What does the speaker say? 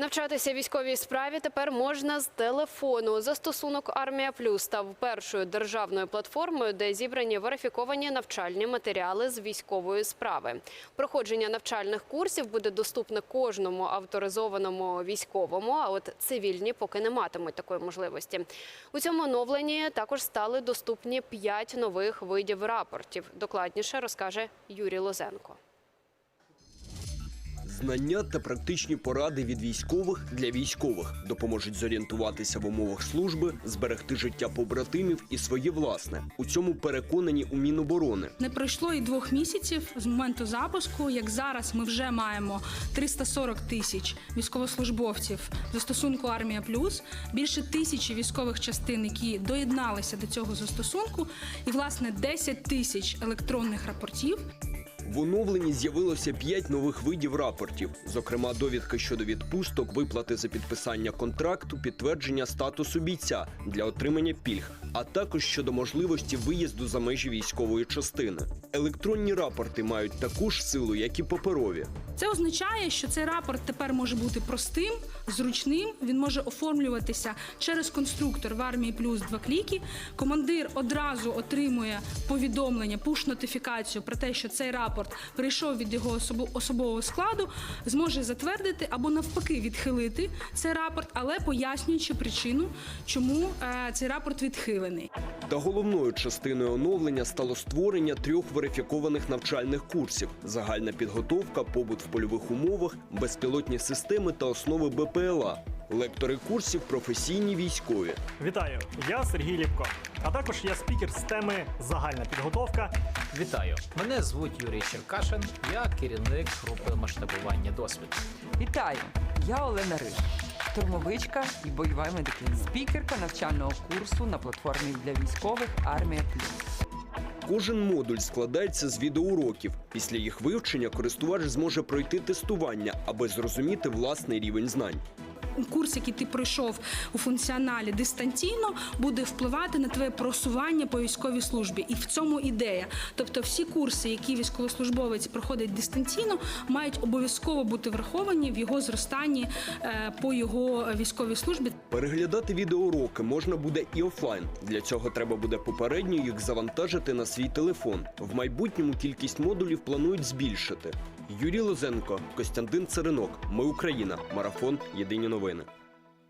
Навчатися військовій справі тепер можна з телефону. Застосунок Армія Плюс став першою державною платформою, де зібрані верифіковані навчальні матеріали з військової справи. Проходження навчальних курсів буде доступне кожному авторизованому військовому. А от цивільні поки не матимуть такої можливості. У цьому оновленні також стали доступні п'ять нових видів рапортів. Докладніше розкаже Юрій Лозенко. Знання та практичні поради від військових для військових допоможуть зорієнтуватися в умовах служби, зберегти життя побратимів і своє власне. У цьому переконані у Міноборони. Не пройшло і двох місяців з моменту запуску. Як зараз ми вже маємо 340 тисяч військовослужбовців застосунку Армія Плюс, більше тисячі військових частин, які доєдналися до цього застосунку, і власне 10 тисяч електронних рапортів. В оновленні з'явилося п'ять нових видів рапортів, зокрема, довідка щодо відпусток, виплати за підписання контракту, підтвердження статусу бійця для отримання пільг, а також щодо можливості виїзду за межі військової частини. Електронні рапорти мають таку ж силу, як і паперові. Це означає, що цей рапорт тепер може бути простим, зручним. Він може оформлюватися через конструктор в армії плюс два кліки. Командир одразу отримує повідомлення, пуш-нотифікацію про те, що цей рапорт прийшов від його особо- особового складу, зможе затвердити або навпаки відхилити цей рапорт, але пояснюючи причину, чому е, цей рапорт відхилений. Та головною частиною оновлення стало створення трьох верифікованих навчальних курсів: загальна підготовка, побут в польових умовах, безпілотні системи та основи БПЛА. Лектори курсів професійні військові. Вітаю, я Сергій Ліпко. А також я спікер з теми загальна підготовка. Вітаю! Мене звуть Юрій Черкашин. Я керівник групи масштабування досвіду. Вітаю! Я Олена Риж, штурмовичка і бойова медикиня, спікерка навчального курсу на платформі для військових Армія Плюс. Кожен модуль складається з відеоуроків. Після їх вивчення користувач зможе пройти тестування, аби зрозуміти власний рівень знань. Курс, який ти пройшов у функціоналі дистанційно, буде впливати на твоє просування по військовій службі. І в цьому ідея. Тобто, всі курси, які військовослужбовець проходить дистанційно, мають обов'язково бути враховані в його зростанні е, по його військовій службі. Переглядати відеоуроки можна буде і офлайн. Для цього треба буде попередньо їх завантажити на свій телефон. В майбутньому кількість модулів планують збільшити. Юрій Лозенко, Костянтин Царинок. Ми Україна. Марафон. Єдині новини.